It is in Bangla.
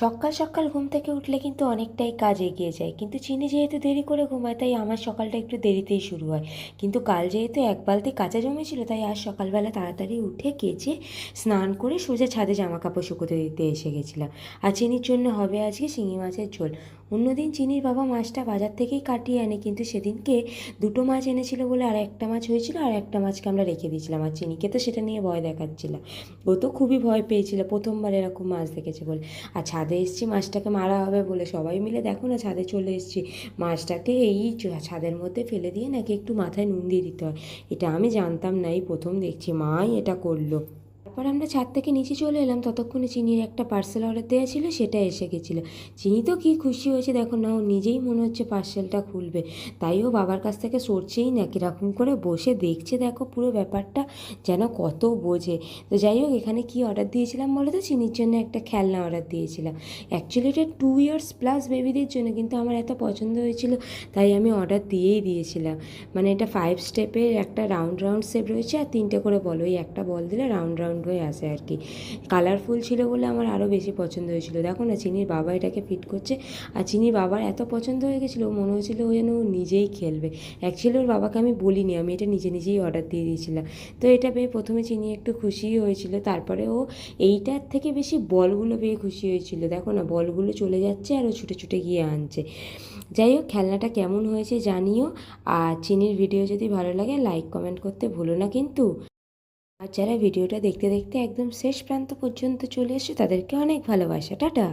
সকাল সকাল ঘুম থেকে উঠলে কিন্তু অনেকটাই কাজ এগিয়ে যায়। কিন্তু চিনি যেহেতু দেরি করে ঘুমায়, তাই আমার সকালটা একটু দেরিতেই শুরু হয়। কিন্তু কাল যেহেতু এক বালতি কাঁচা জমেছিল তাই আজ সকালবেলা তাড়াতাড়ি উঠে কেচে স্নান করে সোজা ছাদে জামা কাপড় শুকোতে দিতে এসে গেছিলাম। আর চিনির জন্য হবে আজকে শিঙি মাছের ঝোল। অন্যদিন চিনির বাবা মাছটা বাজার থেকেই কাটিয়ে আনে, কিন্তু সেদিনকে দুটো মাছ এনেছিল বলে আর একটা মাছ হয়েছিল, আর একটা মাছকে আমরা রেখে দিয়েছিলাম। আর চিনিকে তো সেটা নিয়ে ভয় দেখাচ্ছিলাম ও তো খুবই ভয় পেয়েছিল, প্রথমবার এরকম মাছ দেখেছে বলে। আর ছাদে এসেছি, মাছটাকে মারা হবে বলে। সবাই মিলে দেখো না ছাদে চলে এসছি। মাছটাকে এই ছাদের মধ্যে ফেলে দিয়ে নাকি একটু মাথায় নুন দিয়ে দিতে হয়। এটা আমি জানতাম না, এই প্রথম দেখছি। মাই এটা করল। তারপর আমরা ছাদ থেকে নিচে চলে এলাম। ততক্ষণে চিনির একটা পার্সেল অর্ডার দেওয়া ছিল, সেটা এসে গেছিল। চিনি তো কী খুশি হয়েছে দেখো না, ও নিজেই মনে হচ্ছে পার্সেলটা খুলবে। তাই ও বাবার কাছ থেকে সরছেই না, কীরকম করে বসে দেখছে দেখো পুরো ব্যাপারটা, যেন কত বোঝে। তো যাই হোক, এখানে কি অর্ডার দিয়েছিলাম বলো তো? চিনির জন্য একটা খেলনা অর্ডার দিয়েছিলাম। অ্যাকচুয়ালি এটা টু ইয়ার্স প্লাস বেবিদের জন্য, কিন্তু আমার এত পছন্দ হয়েছিল, তাই আমি অর্ডার দিয়েই দিয়েছিলাম। মানে এটা ফাইভ স্টেপের একটা রাউন্ড রাউন্ড শেপ রয়েছে, আর তিনটে করে বল। ওই একটা বল দিলে রাউন্ড রাউন্ড হয়ে আসে আর কি। কালারফুল ছিল বলে আমার আরও বেশি পছন্দ হয়েছিল। দেখো না, চিনির বাবা এটাকে ফিট করছে। আর চিনির বাবার এত পছন্দ হয়ে গেছিল, মনে হয়েছিল ও যেন ও নিজেই খেলবে। অ্যাকচুয়ালি ওর বাবাকে আমি বলিনি, আমি এটা নিজে নিজেই অর্ডার দিয়ে দিয়েছিলাম। তো এটা পেয়ে প্রথমে চিনি একটু খুশিই হয়েছিল, তারপরে ও এইটার থেকে বেশি বলগুলো পেয়ে খুশি হয়েছিল। দেখো না, বলগুলো চলে যাচ্ছে আর ও ছুটে ছুটে গিয়ে আনছে। যাই হোক, খেলনাটা কেমন হয়েছে জানিও। আর চিনির ভিডিও যদি ভালো লাগে লাইক কমেন্ট করতে ভুলো না কিন্তু। আর যারা ভিডিওটা দেখতে দেখতে একদম শেষ প্রান্ত পর্যন্ত চলে এসে তাদেরকে অনেক ভালোবাসা, টাটা।